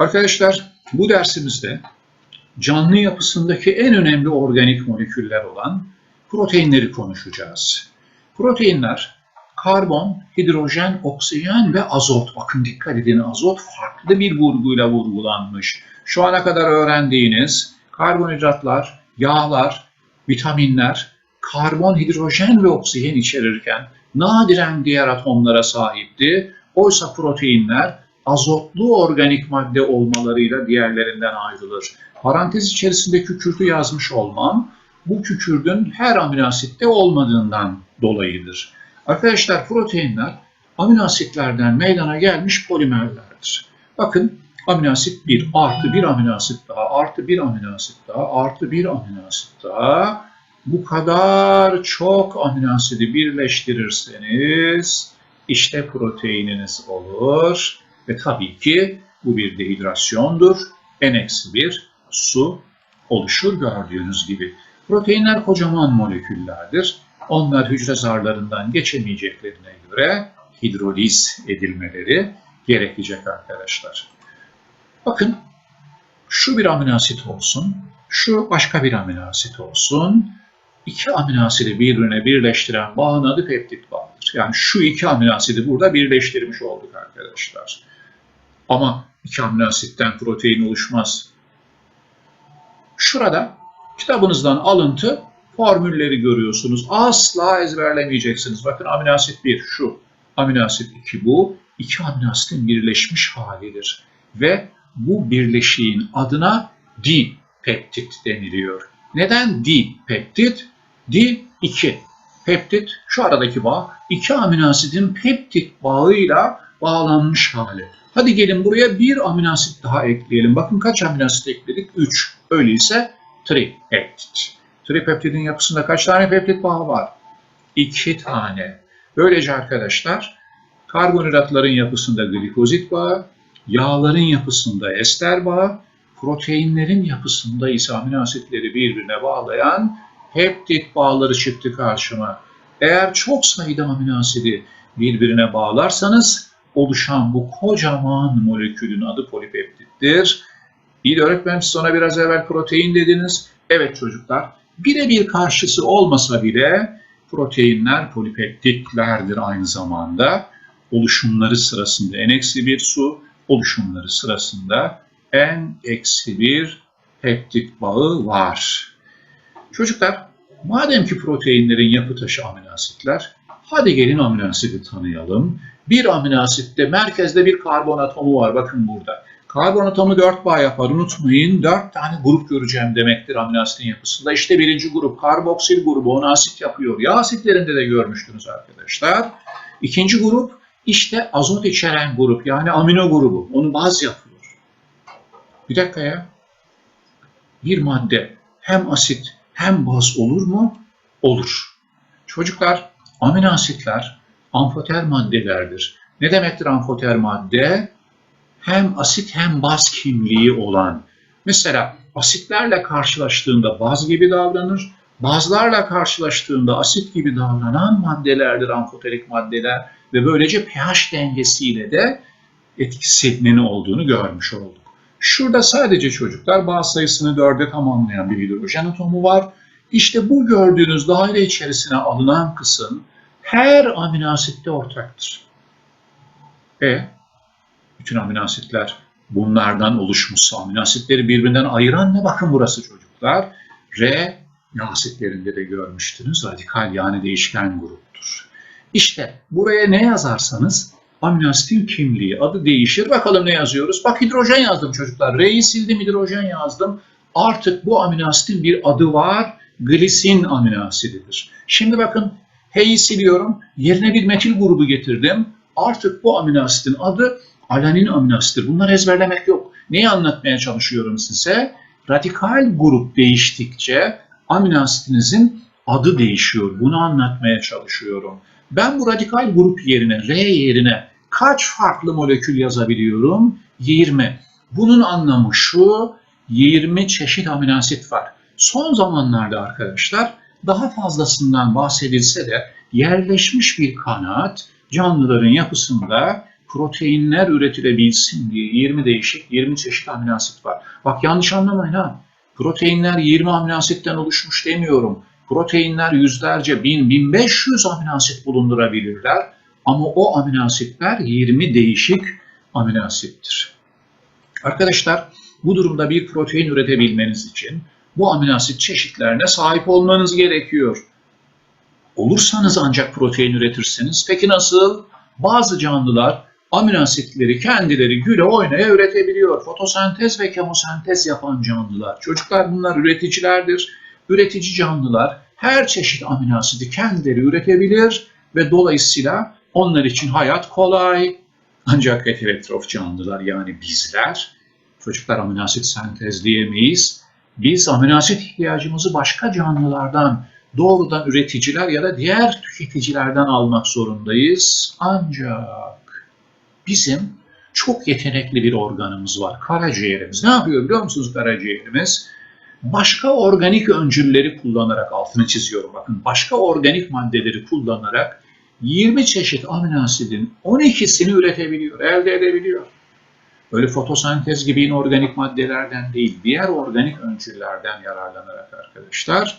Arkadaşlar bu dersimizde canlı yapısındaki en önemli organik moleküller olan proteinleri konuşacağız. Proteinler karbon, hidrojen, oksijen ve azot. Bakın dikkat edin azot farklı bir vurguyla vurgulanmış. Şu ana kadar öğrendiğiniz karbonhidratlar, yağlar, vitaminler, karbon, hidrojen ve oksijen içerirken nadiren diğer atomlara sahipti. Oysa proteinler azotlu organik madde olmalarıyla diğerlerinden ayrılır. Parantez içerisinde kükürdü yazmış olmam bu kükürdün her amino asitte olmadığından dolayıdır. Arkadaşlar proteinler amino asitlerden meydana gelmiş polimerlerdir. Bakın amino asit 1 artı 1 amino asit daha artı 1 amino asit daha artı 1 amino asit daha bu kadar çok amino asidi birleştirirseniz işte proteininiz olur. Ve tabii ki bu bir dehidrasyondur. N-1 su oluşur gördüğünüz gibi. Proteinler kocaman moleküllerdir. Onlar hücre zarlarından geçemeyeceklerine göre hidroliz edilmeleri gerekecek arkadaşlar. Bakın şu bir amino asit olsun, şu başka bir amino asit olsun. İki amino asidi birbirine birleştiren bağın adı peptit bağıdır. Yani şu iki amino asidi burada birleştirmiş olduk arkadaşlar. Ama iki amino asitten protein oluşmaz. Şurada kitabınızdan alıntı formülleri görüyorsunuz. Asla ezberlemeyeceksiniz. Bakın amino asit 1 şu, amino asit 2 bu. İki amino asitin birleşmiş halidir. Ve bu birleşiğin adına dipeptit deniliyor. Neden dipeptit? Di 2. Peptit şu aradaki bağ iki amino asidin peptit bağıyla bağlanmış hali. Hadi gelin buraya bir amino asit daha ekleyelim. Bakın kaç amino asit ekledik? 3. Öyleyse tripeptit. Tripeptidin yapısında kaç tane peptit bağı var? 2 tane. Böylece arkadaşlar karbonhidratların yapısında glikozit bağı, yağların yapısında ester bağı, proteinlerin yapısında ise amino birbirine bağlayan peptit bağları çıktı karşıma. Eğer çok sayıda amino asidi birbirine bağlarsanız oluşan bu kocaman molekülün adı polipeptittir. İyi öğretmenim siz ona biraz evvel protein dediniz. Evet çocuklar birebir karşısı olmasa bile proteinler polipeptitlerdir aynı zamanda. Oluşumları sırasında N-1 su, oluşumları sırasında N-1 peptit bağı var. Çocuklar, madem ki proteinlerin yapı taşı amino asitler, hadi gelin amino asidi tanıyalım. Bir amino asitte merkezde bir karbon atomu var. Bakın burada. Karbon atomu 4 bağ yapar. Unutmayın 4 tane grup göreceğim demektir amino asitin yapısında. İşte birinci grup karboksil grubu onu asit yapıyor. Yağ asitlerinde de görmüştünüz arkadaşlar. İkinci grup işte azot içeren grup yani amino grubu. Onu baz yapıyor. Bir dakika ya. Bir madde hem asit hem baz olur mu? Olur. Çocuklar amino asitler amfoter maddelerdir. Ne demektir amfoter madde? Hem asit hem baz kimliği olan. Mesela asitlerle karşılaştığında baz gibi davranır, bazlarla karşılaştığında asit gibi davranan maddelerdir amfoterik maddeler ve böylece pH dengesiyle de etkisinin olduğunu görmüş olduk. Şurada sadece çocuklar bağ sayısını dörde tamamlayan bir hidrojen atomu var. İşte bu gördüğünüz daire içerisine alınan kısım her amino asitte ortaktır. E bütün amino asitler bunlardan oluşmuşsa amino asitleri birbirinden ayıran ne? Bakın burası çocuklar. R asitlerinde de görmüştünüz. Radikal yani değişken gruptur. İşte buraya ne yazarsanız amino asitin kimliği, adı değişir. Bakalım ne yazıyoruz? Bak hidrojen yazdım çocuklar. R'yi sildim, hidrojen yazdım. Artık bu amino asitin bir adı var. Glisin amino asididir. Şimdi bakın H'yi siliyorum. Yerine bir metil grubu getirdim. Artık bu amino asitin adı alanin amino asittir. Bunları ezberlemek yok. Neyi anlatmaya çalışıyorum size? Radikal grup değiştikçe amino asitinizin adı değişiyor. Bunu anlatmaya çalışıyorum. Ben bu radikal grup yerine, R yerine kaç farklı molekül yazabiliyorum? 20. Bunun anlamı şu, 20 çeşit amino asit var. Son zamanlarda arkadaşlar daha fazlasından bahsedilse de yerleşmiş bir kanaat canlıların yapısında proteinler üretilebilsin diye 20 değişik 20 çeşit amino asit var. Bak yanlış anlamayın ha. Proteinler 20 amino asitten oluşmuş demiyorum. Proteinler yüzlerce, bin, 1500 amino asit bulundurabilirler. Ama o amino asitler 20 değişik amino asittir. Arkadaşlar bu durumda bir protein üretebilmeniz için bu amino asit çeşitlerine sahip olmanız gerekiyor. Olursanız ancak protein üretirsiniz. Peki nasıl? Bazı canlılar amino asitleri kendileri güle oynaya üretebiliyor. Fotosentez ve kemosentez yapan canlılar. Çocuklar bunlar üreticilerdir. Üretici canlılar her çeşit amino asidi kendileri üretebilir ve dolayısıyla onlar için hayat kolay. Ancak heterotrof canlılar yani bizler, çocuklar amino asit sentezleyemeyiz. Biz amino asit ihtiyacımızı başka canlılardan doğrudan üreticiler ya da diğer tüketicilerden almak zorundayız. Ancak bizim çok yetenekli bir organımız var. Karaciğerimiz. Ne yapıyor biliyor musunuz karaciğerimiz? Başka organik öncülleri kullanarak altını çiziyorum bakın. Başka organik maddeleri kullanarak 20 çeşit amino asidin 12'sini üretebiliyor, elde edebiliyor. Öyle fotosentez gibi inorganik maddelerden değil, diğer organik öncüllerden yararlanarak arkadaşlar.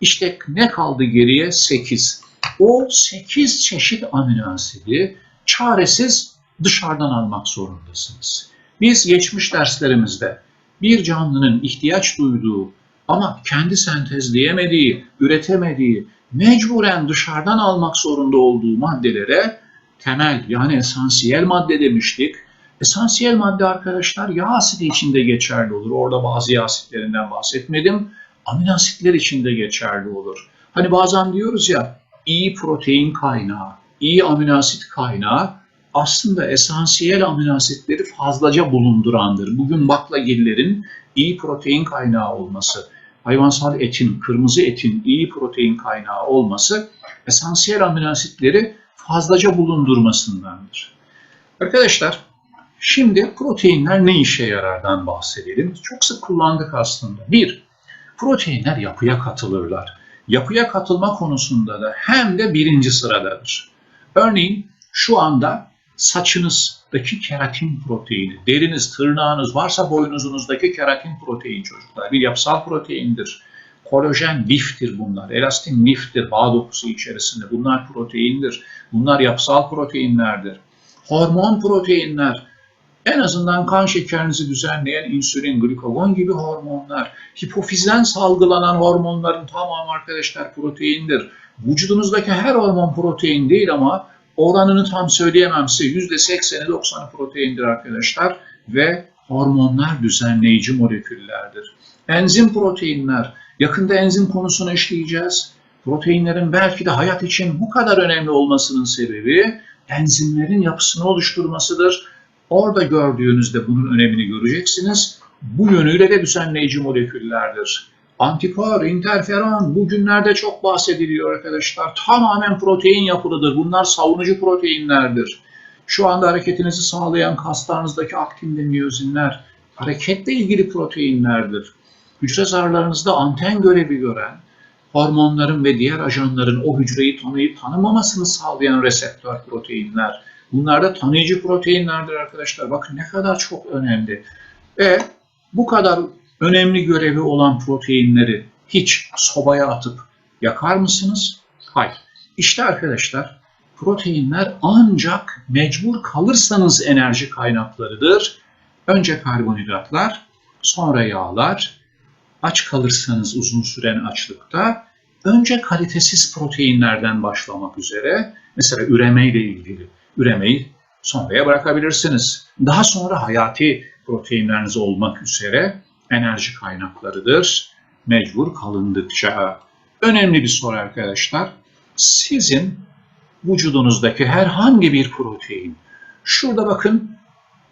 İşte ne kaldı geriye? 8. O 8 çeşit amino asidi çaresiz dışarıdan almak zorundasınız. Biz geçmiş derslerimizde bir canlının ihtiyaç duyduğu ama kendi sentezleyemediği, üretemediği, mecburen dışarıdan almak zorunda olduğu maddelere temel yani esansiyel madde demiştik. Esansiyel madde arkadaşlar yağ asidi içinde geçerli olur. Orada bazı yağ asitlerinden bahsetmedim. Amino asitler içinde geçerli olur. Hani bazen diyoruz ya iyi protein kaynağı, iyi amino asit kaynağı aslında esansiyel amino asitleri fazlaca bulundurandır. Bugün baklagillerin iyi protein kaynağı olması, hayvansal etin, kırmızı etin iyi protein kaynağı olması esansiyel amino asitleri fazlaca bulundurmasındandır. Arkadaşlar şimdi proteinler ne işe yarardan bahsedelim. Çok sık kullandık aslında. Bir, proteinler yapıya katılırlar. Yapıya katılma konusunda da hem de birinci sıradadır. Örneğin şu anda saçınızdaki keratin proteini, deriniz, tırnağınız varsa boynuzunuzdaki keratin protein çocuklar bir yapısal proteindir. Kolajen liftir bunlar, elastin liftir bağ dokusu içerisinde. Bunlar proteindir. Bunlar yapısal proteinlerdir. Hormon proteinler, en azından kan şekerinizi düzenleyen insülin, glikagon gibi hormonlar, hipofizden salgılanan hormonların tamamı arkadaşlar proteindir. Vücudunuzdaki her hormon protein değil ama oranını tam söyleyemem size %80'i 90'ı proteindir arkadaşlar ve hormonlar düzenleyici moleküllerdir. Enzim proteinler, yakında enzim konusunu işleyeceğiz. Proteinlerin belki de hayat için bu kadar önemli olmasının sebebi enzimlerin yapısını oluşturmasıdır. Orada gördüğünüzde bunun önemini göreceksiniz. Bu yönüyle de düzenleyici moleküllerdir. Antikor, interferon bugünlerde çok bahsediliyor arkadaşlar. Tamamen protein yapılıdır. Bunlar savunucu proteinlerdir. Şu anda hareketinizi sağlayan kaslarınızdaki aktin ve miyozinler hareketle ilgili proteinlerdir. Hücre zarlarınızda anten görevi gören, hormonların ve diğer ajanların o hücreyi tanıyıp tanımamasını sağlayan reseptör proteinler. Bunlar da tanıyıcı proteinlerdir arkadaşlar. Bakın ne kadar çok önemli. Ve bu kadar önemli görevi olan proteinleri hiç sobaya atıp yakar mısınız? Hayır. İşte arkadaşlar proteinler ancak mecbur kalırsanız enerji kaynaklarıdır. Önce karbonhidratlar, sonra yağlar. Aç kalırsanız uzun süren açlıkta önce kalitesiz proteinlerden başlamak üzere mesela üremeyle ilgili üremeyi sonraya bırakabilirsiniz. Daha sonra hayati proteinleriniz olmak üzere enerji kaynaklarıdır. Mecbur kalındıkça. Önemli bir soru arkadaşlar. Sizin vücudunuzdaki herhangi bir protein, şurada bakın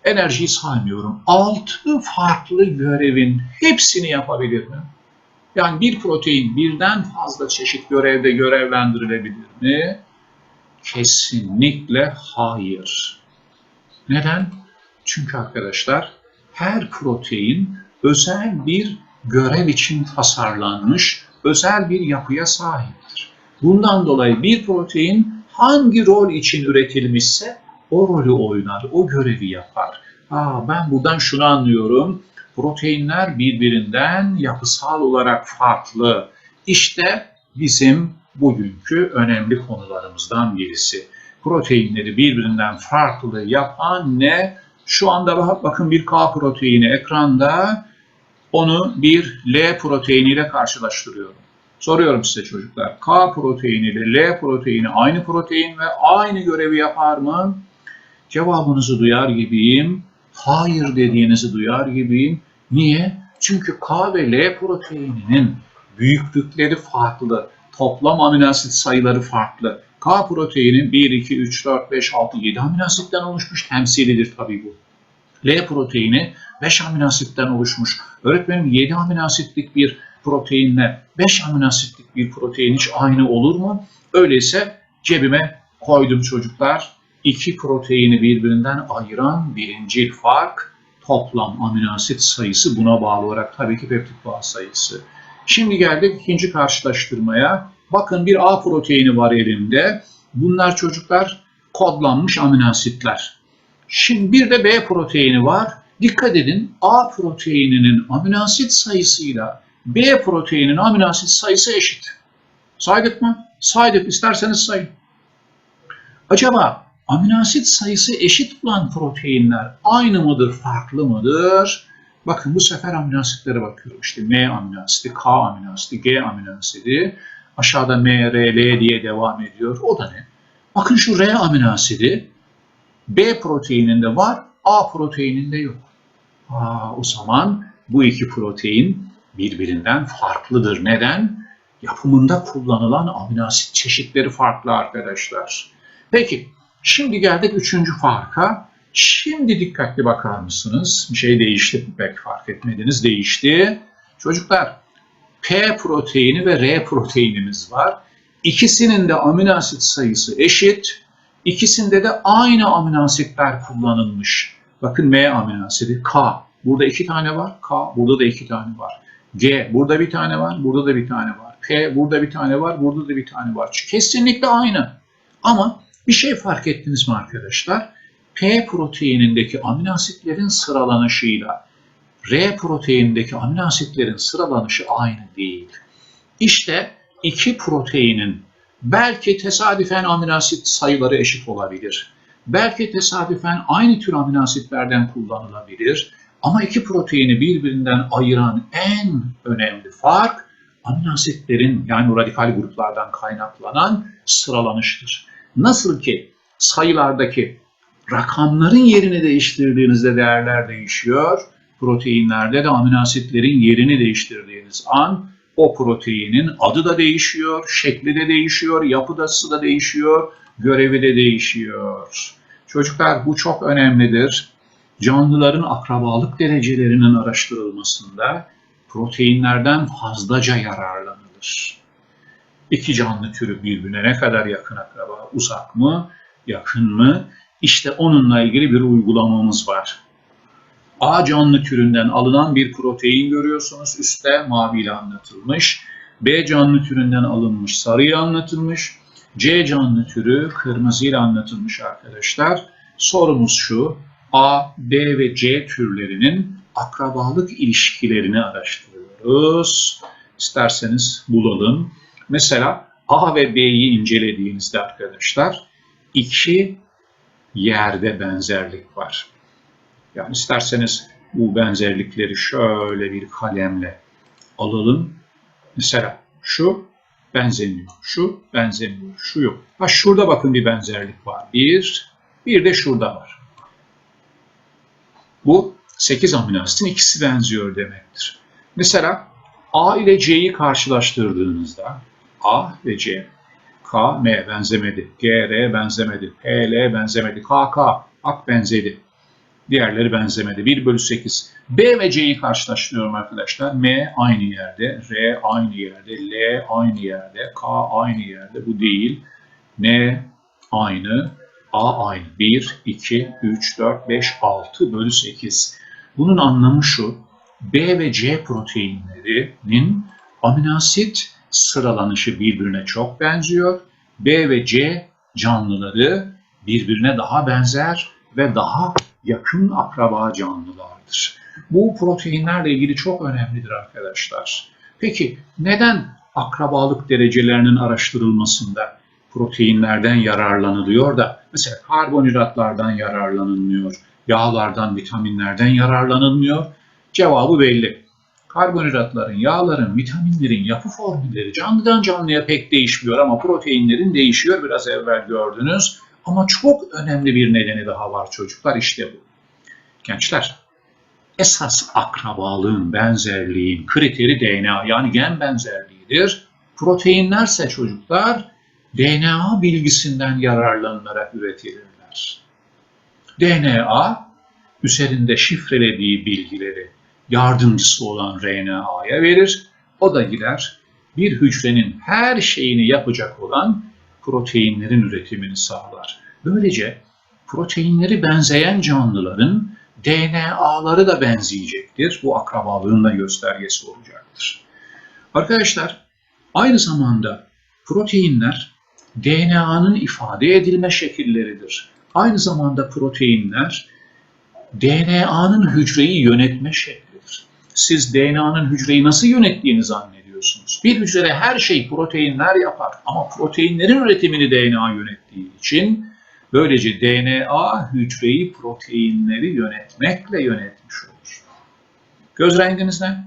enerjiyi saymıyorum. Altı farklı görevin hepsini yapabilir mi? Yani bir protein birden fazla çeşit görevde görevlendirilebilir mi? Kesinlikle hayır. Neden? Çünkü arkadaşlar her protein özel bir görev için tasarlanmış özel bir yapıya sahiptir. Bundan dolayı bir protein hangi rol için üretilmişse o rolü oynar, o görevi yapar. Aa, ben buradan şunu anlıyorum. Proteinler birbirinden yapısal olarak farklı. İşte bizim bugünkü önemli konularımızdan birisi. Proteinleri birbirinden farklı yapan ne? Şu anda bak- bakın bir K proteini ekranda onu bir L proteiniyle karşılaştırıyorum. Soruyorum size çocuklar. K proteini ile L proteini aynı protein ve aynı görevi yapar mı? Cevabınızı duyar gibiyim. Hayır dediğinizi duyar gibiyim. Niye? Çünkü K ve L proteininin büyüklükleri farklı. Toplam aminoasit sayıları farklı. K proteini 1, 2, 3, 4, 5, 6, 7 aminoasitten oluşmuş temsilidir tabii bu. L proteini 5 aminoasitten oluşmuş. Öğretmenim 7 aminoasitlik bir proteinle 5 aminoasitlik bir protein hiç aynı olur mu? Öyleyse cebime koydum çocuklar. İki proteini birbirinden ayıran birincil fark toplam aminoasit sayısı buna bağlı olarak tabii ki peptit bağ sayısı. Şimdi geldik ikinci karşılaştırmaya. Bakın bir A proteini var elimde. Bunlar çocuklar kodlanmış aminoasitler. Şimdi bir de B proteini var. Dikkat edin A proteininin aminoasit sayısıyla B proteininin aminoasit sayısı eşit. Saydık mı? Saydık. İsterseniz sayın. Acaba aminoasit sayısı eşit olan proteinler aynı mıdır, farklı mıdır? Bakın bu sefer aminoasitlere bakıyorum. İşte M aminoasidi, K aminoasidi, G aminoasidi. Aşağıda M, R, L diye devam ediyor. O da ne? Bakın şu R aminoasidi B proteininde var, A proteininde yok. Aa, o zaman bu iki protein birbirinden farklıdır. Neden? Yapımında kullanılan aminoasit çeşitleri farklı arkadaşlar. Peki, şimdi geldik üçüncü farka. Şimdi dikkatli bakar mısınız? Bir şey değişti, belki fark etmediniz, değişti. Çocuklar, P proteini ve R proteinimiz var. İkisinin de aminoasit sayısı eşit. İkisinde de aynı aminoasitler kullanılmış. Bakın M aminoasidi K. Burada iki tane var. K. Burada da iki tane var. G. Burada bir tane var. Burada da bir tane var. P. Burada bir tane var. Burada da bir tane var. Kesinlikle aynı. Ama bir şey fark ettiniz mi arkadaşlar? P proteinindeki aminoasitlerin sıralanışıyla R proteinindeki aminoasitlerin sıralanışı aynı değil. İşte iki proteinin belki tesadüfen aminoasit sayıları eşit olabilir. Belki tesadüfen aynı tür aminoasitlerden kullanılabilir. Ama iki proteini birbirinden ayıran en önemli fark aminoasitlerin yani radikal gruplardan kaynaklanan sıralanıştır. Nasıl ki sayılardaki rakamların yerini değiştirdiğinizde değerler değişiyor, proteinlerde de aminoasitlerin yerini değiştirdiğiniz an o proteinin adı da değişiyor, şekli de değişiyor, yapıdası da değişiyor, görevi de değişiyor. Çocuklar bu çok önemlidir. Canlıların akrabalık derecelerinin araştırılmasında proteinlerden fazlaca yararlanılır. İki canlı türü birbirine ne kadar yakın akraba, uzak mı, yakın mı? İşte onunla ilgili bir uygulamamız var. A canlı türünden alınan bir protein görüyorsunuz. Üstte maviyle anlatılmış. B canlı türünden alınmış sarıyla anlatılmış. C canlı türü kırmızıyla anlatılmış arkadaşlar. Sorumuz şu. A, B ve C türlerinin akrabalık ilişkilerini araştırıyoruz. İsterseniz bulalım. Mesela A ve B'yi incelediğinizde arkadaşlar iki yerde benzerlik var. Yani isterseniz bu benzerlikleri şöyle bir kalemle alalım. Mesela şu benzemiyor, şu benzemiyor, şu yok. Ha şurada bakın bir benzerlik var. Bir, bir de şurada var. Bu 8 amino asitin ikisi benziyor demektir. Mesela A ile C'yi karşılaştırdığınızda A ve C, K, M benzemedi, G, R benzemedi, P, L benzemedi, K, K, Ak benzedi. Diğerleri benzemedi. 1 bölü 8. B ve C'yi karşılaştırıyorum arkadaşlar. M aynı yerde, R aynı yerde, L aynı yerde, K aynı yerde. Bu değil. N aynı, A aynı. 1, 2, 3, 4, 5, 6 bölü 8. Bunun anlamı şu. B ve C proteinlerinin aminoasit sıralanışı birbirine çok benziyor. B ve C canlıları birbirine daha benzer ve daha yakın akraba canlılardır. Bu proteinlerle ilgili çok önemlidir arkadaşlar. Peki neden akrabalık derecelerinin araştırılmasında proteinlerden yararlanılıyor da mesela karbonhidratlardan yararlanılmıyor, yağlardan, vitaminlerden yararlanılmıyor? Cevabı belli. Karbonhidratların, yağların, vitaminlerin yapı formülleri canlıdan canlıya pek değişmiyor ama proteinlerin değişiyor biraz evvel gördünüz. Ama çok önemli bir nedeni daha var çocuklar işte bu. Gençler, esas akrabalığın, benzerliğin kriteri DNA yani gen benzerliğidir. Proteinlerse çocuklar DNA bilgisinden yararlanılarak üretilirler. DNA üzerinde şifrelediği bilgileri yardımcısı olan RNA'ya verir. O da gider bir hücrenin her şeyini yapacak olan proteinlerin üretimini sağlar. Böylece proteinleri benzeyen canlıların DNA'ları da benzeyecektir. Bu akrabalığın da göstergesi olacaktır. Arkadaşlar aynı zamanda proteinler DNA'nın ifade edilme şekilleridir. Aynı zamanda proteinler DNA'nın hücreyi yönetme şeklidir. Siz DNA'nın hücreyi nasıl yönettiğini zannediyorsunuz. Bir hücrede her şey proteinler yapar ama proteinlerin üretimini DNA yönettiği için böylece DNA hücreyi proteinleri yönetmekle yönetmiş olur. Göz renginiz ne?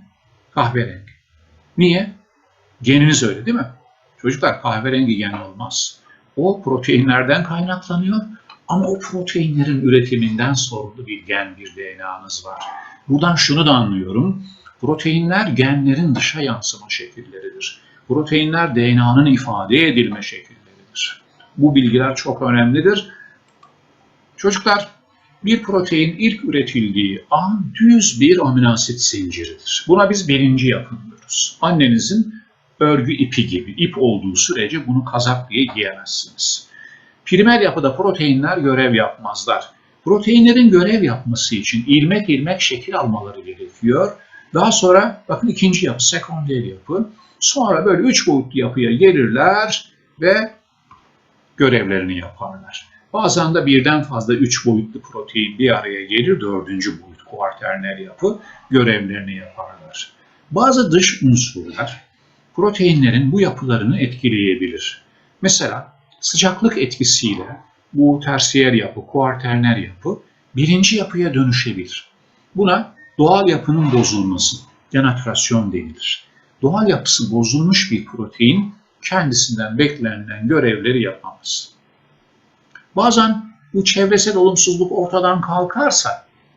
Kahverengi. Niye? Geniniz öyle değil mi? Çocuklar kahverengi gen olmaz. O proteinlerden kaynaklanıyor ama o proteinlerin üretiminden sorumlu bir gen, bir DNA'nız var. Buradan şunu da anlıyorum. Proteinler genlerin dışa yansıma şekilleridir. Proteinler DNA'nın ifade edilme şekilleridir. Bu bilgiler çok önemlidir. Çocuklar, bir protein ilk üretildiği an düz bir aminoasit zinciridir. Buna biz birinci yapım diyoruz. Annenizin örgü ipi gibi ip olduğu sürece bunu kazak diye giyemezsiniz. Primer yapıda proteinler görev yapmazlar. Proteinlerin görev yapması için ilmek ilmek şekil almaları gerekiyor. Daha sonra bakın ikinci yapı, sekonder yapı. Sonra böyle üç boyutlu yapıya gelirler ve görevlerini yaparlar. Bazen de birden fazla üç boyutlu protein bir araya gelir, dördüncü boyut kuarterner yapı görevlerini yaparlar. Bazı dış unsurlar proteinlerin bu yapılarını etkileyebilir. Mesela sıcaklık etkisiyle bu tersiyer yapı, kuarterner yapı birinci yapıya dönüşebilir. Buna doğal yapının bozulması, denatürasyon denilir. Doğal yapısı bozulmuş bir protein kendisinden beklenilen görevleri yapamaz. Bazen bu çevresel olumsuzluk ortadan kalkarsa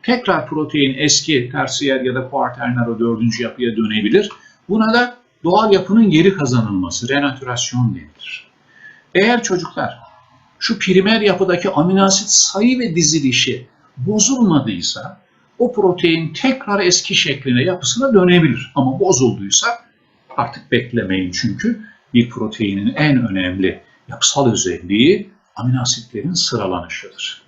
tekrar protein eski tersiyer ya da kuarterner dördüncü yapıya dönebilir. Buna da doğal yapının geri kazanılması, renatürasyon denilir. Eğer çocuklar şu primer yapıdaki aminoasit sayı ve dizilişi bozulmadıysa o protein tekrar eski şekline, yapısına dönebilir. Ama bozulduysa artık beklemeyin çünkü bir proteinin en önemli yapısal özelliği aminoasitlerin sıralanışıdır.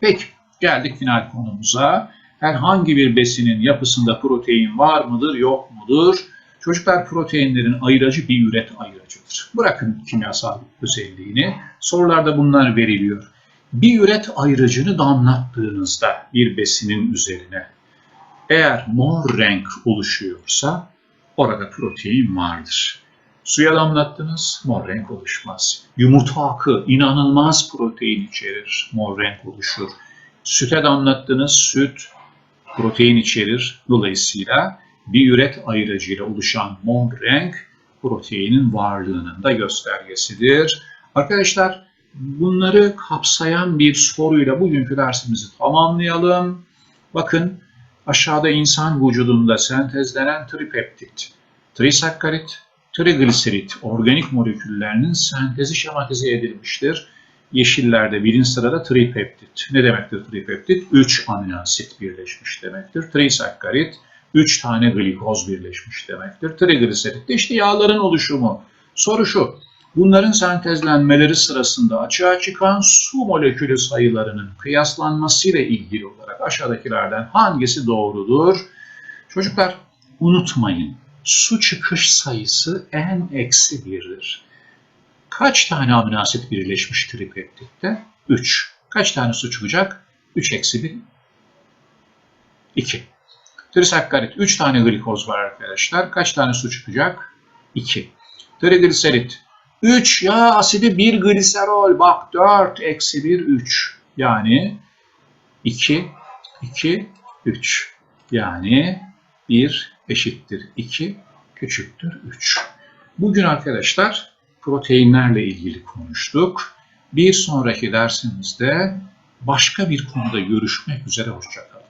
Peki geldik final konumuza. Herhangi bir besinin yapısında protein var mıdır, yok mudur? Çocuklar proteinlerin ayıracı bir üret ayıracıdır. Bırakın kimyasal özelliğini. Sorularda bunlar veriliyor. Bir üret ayırıcını damlattığınızda bir besinin üzerine eğer mor renk oluşuyorsa orada protein vardır. Suya damlattınız, mor renk oluşmaz. Yumurta akı inanılmaz protein içerir, mor renk oluşur. Süte damlattınız, süt protein içerir. Dolayısıyla bir üret ayırıcıyla oluşan mor renk proteinin varlığının da göstergesidir. Arkadaşlar bunları kapsayan bir soruyla bugünkü dersimizi tamamlayalım. Bakın aşağıda insan vücudunda sentezlenen tripeptit, trisakkarit, trigliserit organik moleküllerinin sentezi şematize edilmiştir. Yeşillerde birinci sırada tripeptit. Ne demektir tripeptit? 3 amino asit birleşmiş demektir. Trisakkarit 3 tane glikoz birleşmiş demektir. Trigliserit de işte yağların oluşumu. Soru şu. Bunların sentezlenmeleri sırasında açığa çıkan su molekülü sayılarının kıyaslanmasıyla ilgili olarak aşağıdakilerden hangisi doğrudur? Çocuklar unutmayın su çıkış sayısı n eksi 1'dir. Kaç tane amino asit birleşmiş tripeptitte? 3. Kaç tane su çıkacak? 3 eksi 1, 2. Trisakkarit 3 tane glikoz var arkadaşlar. Kaç tane su çıkacak? 2. Trigliserit 3 yağ asidi 1 gliserol. Bak 4 eksi 1 3. Yani 2 2 3. Yani 1 eşittir 2 küçüktür 3. Bugün arkadaşlar proteinlerle ilgili konuştuk. Bir sonraki dersimizde başka bir konuda görüşmek üzere. Hoşçakalın.